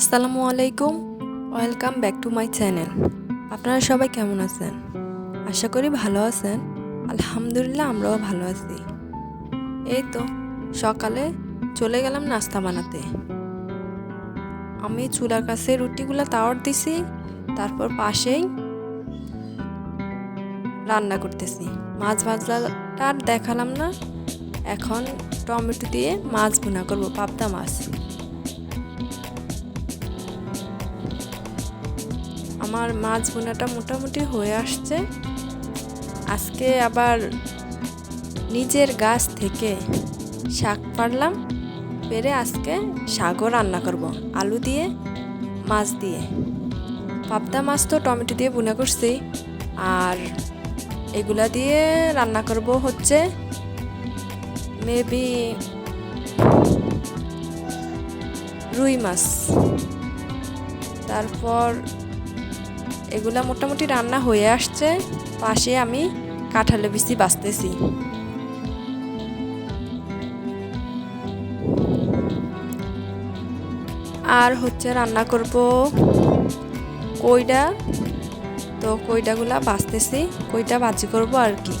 আসসালামু আলাইকুম। Welcome back to my channel আপনারা সবাই কেমন আছেন? আশা করি ভালো আছেন। আলহামদুলিল্লাহ আমরাও ভালো আছি। এই তো, সকালে চলে গেলাম নাস্তা বানাতে। আমি চুলার কাছে রুটিগুলো তাওয়ার দিছি, তারপর পাশেই রান্না করতেছি। মাছ ভাজাটা আর দেখালাম না। এখন টমেটো দিয়ে মাছ ভুনা করব, পাবদা মাছ। আমার মাছ বোনাটা মোটামুটি হয়ে আসছে। আজকে আবার নিজের গাছ থেকে শাক পারলাম, পেরে আজকে শাকও রান্না করব, আলু দিয়ে, মাছ দিয়ে। পাবদা মাছ তো টমেটো দিয়ে বুনা করছি, আর এগুলা দিয়ে রান্না করব হচ্ছে মেবি রুই মাছ। তারপর এগুলা মোটামুটি রান্না হয়ে আসছে। পাশে আমি কাঁঠালে বিচি বাঁচতেছি। আর হচ্ছে রান্না করব কইডা। তো কইডাগুলা বাঁচতেছি কইটা ভাজি করব আর কি।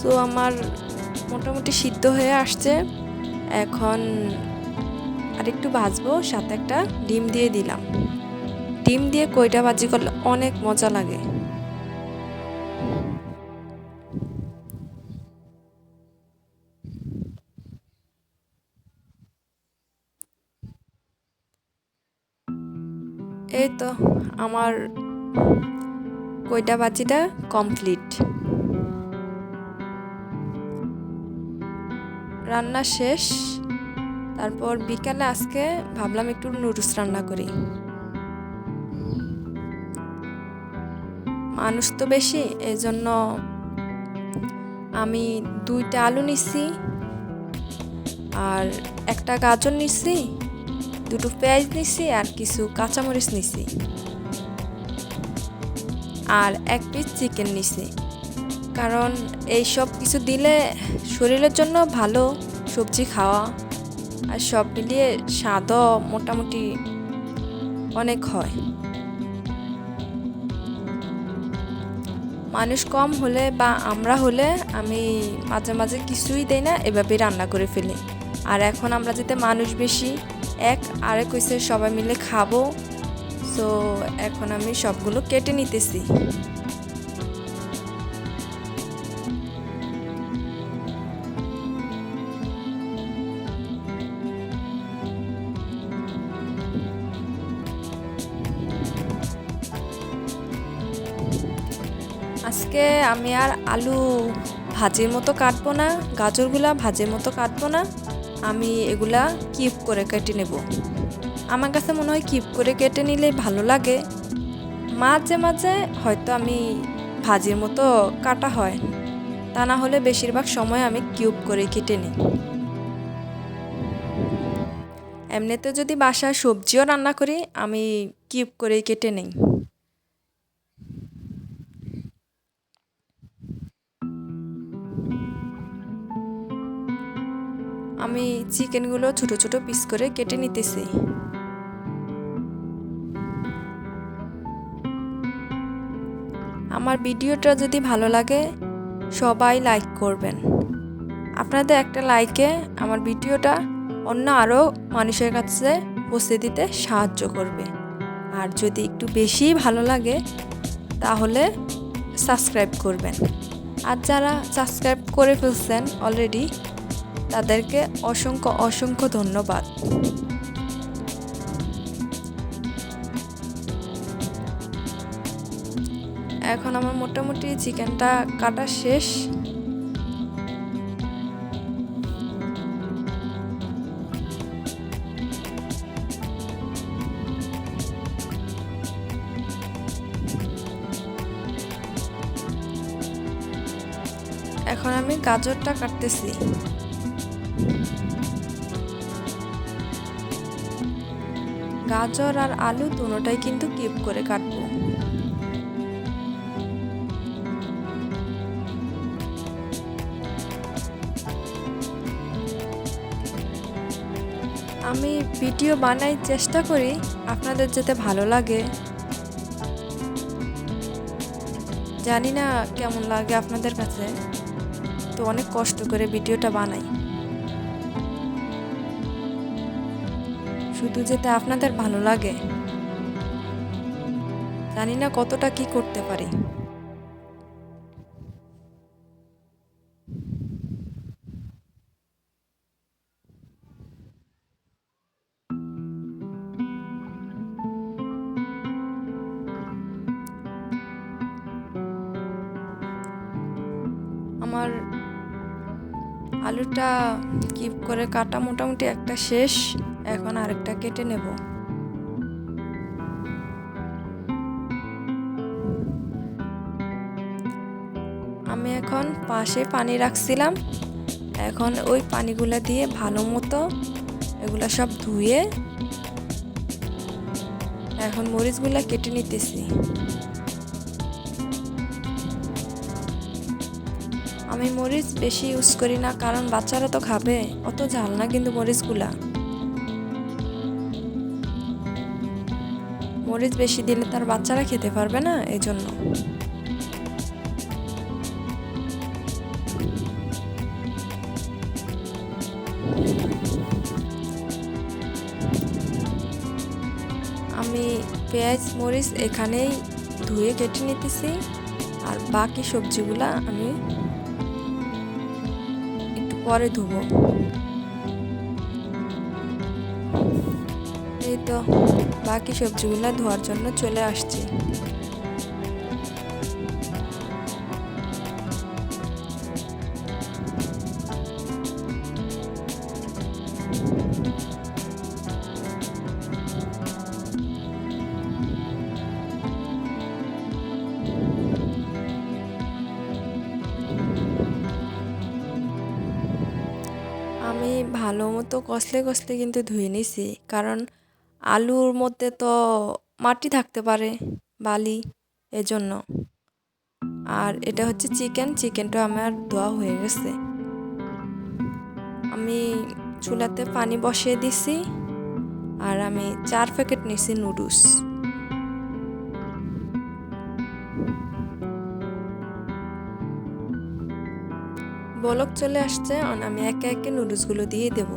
তো আমার মোটামুটি সিদ্ধ হয়ে আসছে। এখন আর একটু ভাজবো, সাথে একটা ডিম দিয়ে দিলাম। ডিম দিয়ে কইটা ভাজি করলে অনেক মজা লাগে। এই তো আমার কইটা বাজিটা কমপ্লিট। রান্না শেষ। তারপর বিকালে আজকে ভাবলাম একটু নুডলস রান্না করি। মানুষ তো বেশি এই জন্য আমি দুইটা আলু নিচ্ছি আর একটা গাজর নিচ্ছি দুটো পেঁয়াজ নিচ্ছি আর কিছু কাঁচামরিচ নিচ্ছি আর এক পিস চিকেন নিচ্ছি কারণ এই সব কিছু দিলে শরীরের জন্য ভালো সবজি খাওয়া। আর সব মিলিয়ে স্বাদও মোটামুটি অনেক হয়। মানুষ কম হলে বা আমরা হলে আমি মাঝে মাঝে কিছুই দেই না, এভাবেই রান্না করে ফেলি। আর এখন আমরা যেতে মানুষ বেশি, এক আরেক হয়েছে সবাই মিলে খাব। সো এখন আমি সবগুলো কেটে নিতেছি। আমি আর আলু ভাজির মতো কাটবো না, গাজরগুলা ভাজির মতো কাটবো না। আমি এগুলা কিপ করে কেটে নেব। আমার কাছে মনে হয় কিপ করে কেটে নিলে ভালো লাগে। মাঝে মাঝে হয়তো আমি ভাজির মতো কাটা হয়। তা না হলে বেশিরভাগ সময় আমি কিউব করে কেটে নিই। এমনিতে যদি বাসায় সবজিও রান্না করি, আমি কিউব করে কেটে নিই। আমি চিকেনগুলো ছোট ছোট পিস করে কেটে নিতেছি। আমার ভিডিওটা যদি ভালো লাগে, সবাই লাইক করবেন। আপনাদের একটা লাইকে আমার ভিডিওটা অন্য আরও মানুষের কাছে পৌঁছে দিতে সাহায্য করবে। আর যদি একটু বেশি ভালো লাগে, তাহলে সাবস্ক্রাইব করবেন। আর যারা সাবস্ক্রাইব করে ফেলছেন অলরেডি তাদেরকে অসংখ্য অসংখ্য ধন্যবাদ। এখন আমার মোটামুটি চিকেনটা কাটা শেষ। এখন আমি গাজরটা কাটতেছি। গাজর আর আলু দুটাই কিন্তু কিপ করে কাটবো। আমি ভিডিও বানাই চেষ্টা করি, আপনাদের যেতে ভালো লাগে। জানি না কেমন লাগে আপনাদের কাছে। তো অনেক কষ্ট করে ভিডিওটা বানাই। শুধু যেতে আপনাদের ভালো লাগে? জানি না কতটা কি করতে পারি। আমার আলুটা কি করে কাটা মোটামুটি একটা শেষ। এখন আরেকটা কেটে নেব। আমি এখন পাশে পানি রাখছিলাম। এখন ওই পানিগুলো দিয়ে ভালো মতো এগুলো সব ধুয়ে এখন মরিচগুলো কেটে নিতেছি। আমি মরিচ বেশি ইউজ করি না, কারণ বাচ্চারা তো খাবে, অত ঝাল না কিন্তু মরিচগুলা। মরিচ বেশি দিলে তার বাচ্চারা খেতে পারবে না এই জন্য আমি পেঁয়াজ, মরিচ এখানেই ধুয়ে কেটে নিতেছি, আর বাকি সবজিগুলা আমি একটু পরে ধুবো। তো বাকি সবজিগুলো ধোয়ার জন্য চলে আসছি। আমি ভালো মতো কষলে কষলে কিন্তু ধুয়ে নিছি, কারণ আলুর মধ্যে তো মাটি থাকতে পারে বালি, এজন্য। আর এটা হচ্ছে চিকেন, চিকেনটা আমার ধোয়া হয়ে গেছে। আমি চুলাতে পানি বসিয়ে দিছি আর আমি চার প্যাকেট নিছি নুডলস। বলক চলে আসছে, আমি একে একে নুডলসগুলো দিয়ে দেব।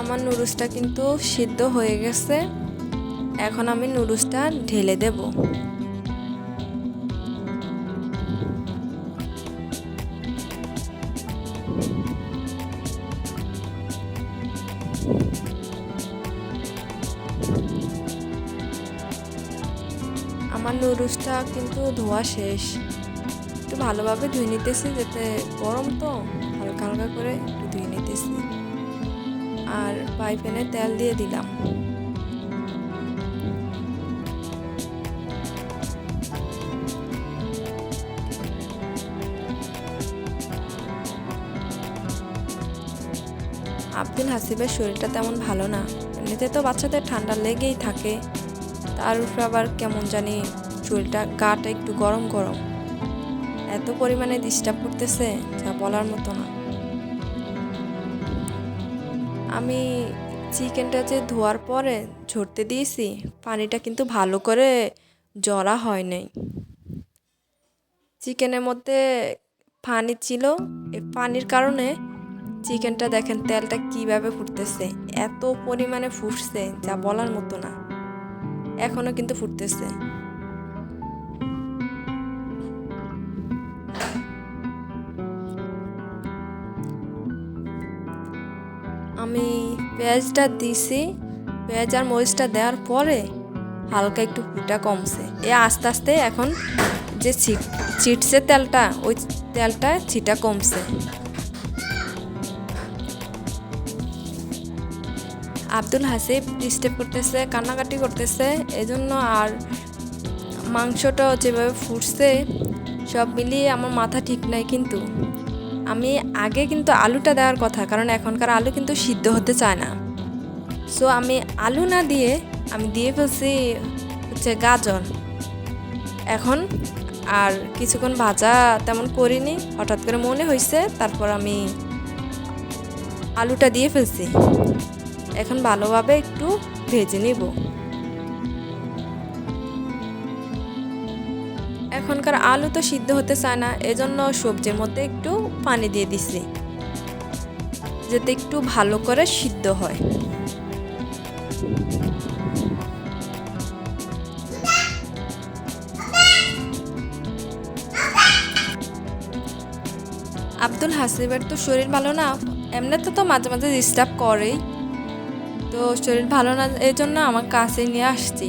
আমার নুডলসটা কিন্তু সিদ্ধ হয়ে গেছে। এখন আমি নুডলসটা ঢেলে দেবো। আমার নুডলসটা কিন্তু ধোয়া শেষ। একটু ভালোভাবে ধুয়ে নিতেছি যাতে গরম তো, হালকা হালকা করে আর পাইপেনে তেল দিয়ে দিলাম। আব্দুল হাসিবের শরীরটা তেমন ভালো না। এমনিতে তো বাচ্চাদের ঠান্ডা লেগেই থাকে। তার উপরে আবার কেমন জানি শরীরটা গাটা একটু গরম গরম। এত পরিমাণে ডিস্টার্ব করতেছে, যা বলার মতো না। আমি চিকেনটা যে ধোয়ার পরে ঝরতে দিয়েছি, পানিটা কিন্তু ভালো করে জরা হয় নাই। চিকেনের মধ্যে পানি ছিল এই পানির কারণে চিকেনটা দেখেন তেলটা কীভাবে ফুটতেছে, এত পরিমাণে ফুটছে যা বলার মতো না, এখনও কিন্তু ফুটতেছে। আমি পেঁয়াজটা দিছি, পেঁয়াজ আর মরিচটা দেওয়ার পরে হালকা একটু ফুটা কমছে। এ আস্তে আস্তে এখন যে ছিটছে তেলটা, ওই তেলটা ছিটা কমছে। আব্দুল হাসিব ডিস্টার্ব করতেছে, কান্নাকাটি করতেছে, এজন্য আর মাংসটা যেভাবে ফুটছে, সব মিলিয়ে আমার মাথা ঠিক নাই কিন্তু। আমি আগে কিন্তু আলুটা দেওয়ার কথা, কারণ এখনকার আলু কিন্তু সিদ্ধ হতে চায় না। সো আমি আলু না দিয়ে, আমি দিয়ে ফেলছি হচ্ছে গাজর। এখন আর কিছুক্ষণ ভাজা তেমন করিনি, হঠাৎ করে মনে হয়েছে তারপর আমি আলুটা দিয়ে ফেলছি। এখন ভালোভাবে একটু ভেজে নিব। এখনকার আলু তো সিদ্ধ হতে চায় না, এজন্য সবজির মধ্যে একটু পানি দিয়ে দিছি, যাতে একটু ভালো করে সিদ্ধ হয়। আব্দুল হাসিবের তো শরীর ভালো না এমনিতে তো মাঝে মাঝে ডিস্টার্ব করেই। তো শরীর ভালো না এই জন্য আমার কাছে নিয়ে আসছি।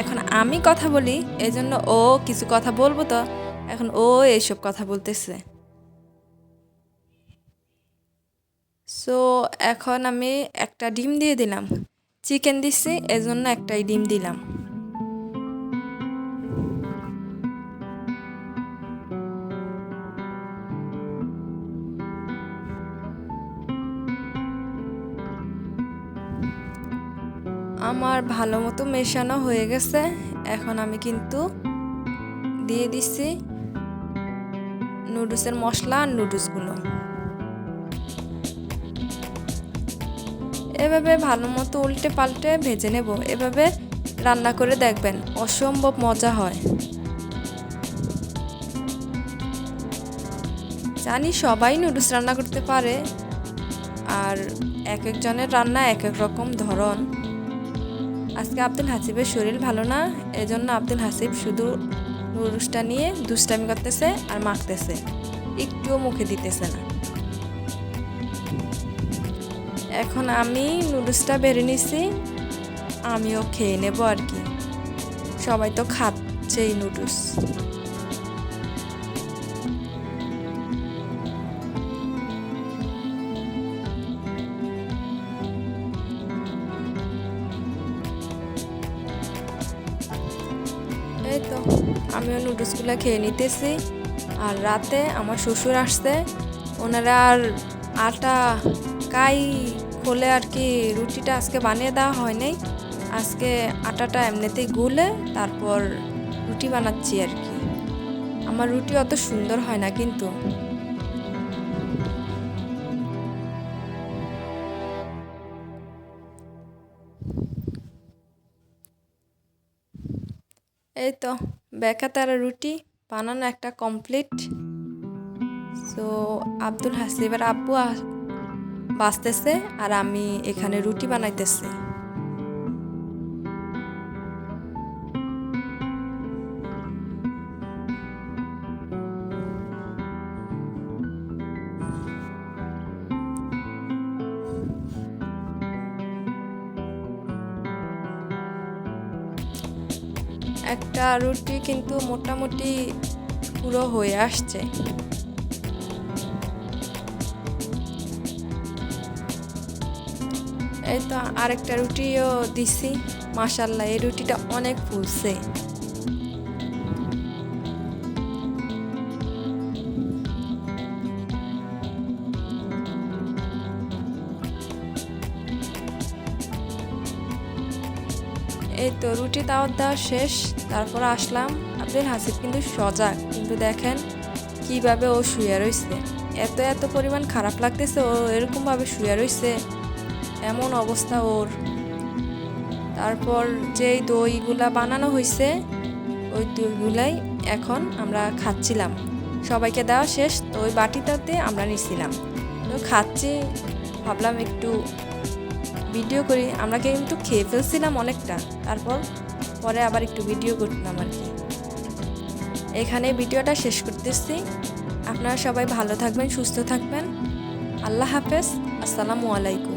এখন আমি কথা বলি এই জন্য ও কিছু কথা বলব তো। এখন ও এইসব কথা বলতেছে। সো এখন আমি একটা ডিম দিয়ে দিলাম। চিকেন দিচ্ছি এজন্য একটাই ডিম দিলাম। আমার ভালো মতো মেশানো হয়ে গেছে। এখন আমি কিন্তু দিয়ে দিচ্ছি নুডলসের মশলা আর নুডলসগুলো। এভাবে ভালো মতো উল্টে পাল্টে ভেজে নেব। এভাবে রান্না করে দেখবেন অসম্ভব মজা হয়। জানি সবাই নুডলস রান্না করতে পারে, আর এক একজনের রান্না এক এক রকম ধরন। আজকে আব্দুল হাসিবের শরীর ভালো না, এজন্য আব্দুল হাসিব শুধু নুরুসটা নিয়ে দুষ্টামি করতেছে আর মাখতেছে। একটুও মুখে দিতেছে না। এখন আমি নুডলসটা বেড়ে নিছি, আমিও খেয়ে নেব আর কি। সবাই তো খাচ্ছে এই নুডলস। আমিও নুডলসগুলো খেয়ে নিতেছি। আর রাতে আমার শ্বশুর আসছে, ওনারা আর আটা কাই খোলে আর কি রুটিটা আজকে বানিয়ে দেওয়া হয় নাই আজকে আটাটা এমনিতেই গুলে তারপর রুটি বানাচ্ছি আর কি। আমার রুটি অত সুন্দর হয় না কিন্তু। এই তো। বেকাতারা রুটি, বানানো একটা কমপ্লিট সো আব্দুল হাসিবার আব্বু বাঁচতেছে আর আমি এখানে রুটি বানাইতেছি। একটা রুটি কিন্তু মোটামুটি পুরো হয়ে আসছে। এই তো আরেকটা রুটিও দিছি। মাসাল্লাহ এই রুটিটা অনেক ফুলছে। এই তো, রুটি তাওয়ার দেওয়া শেষ, তারপর আসলাম। আব্দুল হাসিব কিন্তু সজাগ, কিন্তু দেখেন কীভাবে ও শুয়ে রইছে। এত এত পরিমাণ খারাপ লাগতেছে, ও এরকমভাবে শুয়ে রইছে, এমন অবস্থা ওর। তারপর যেই দইগুলা বানানো হয়েছে ওই দইগুলাই এখন আমরা খাচ্ছিলাম। সবাইকে দেওয়া শেষ, তো ওই বাটিটাতে আমরা নিছিলাম। তো খাচ্ছি, ভাবলাম একটু ভিডিও করি, আমরা কিন্তু খেয়ে ফেলছিলাম অনেকটা। তারপর পরে আবার একটু ভিডিও করতাম আর কি। এখানে ভিডিওটা শেষ করতেছি। আপনারা সবাই ভালো থাকবেন, সুস্থ থাকবেন। আল্লাহ হাফেজ, আসসালামু আলাইকুম।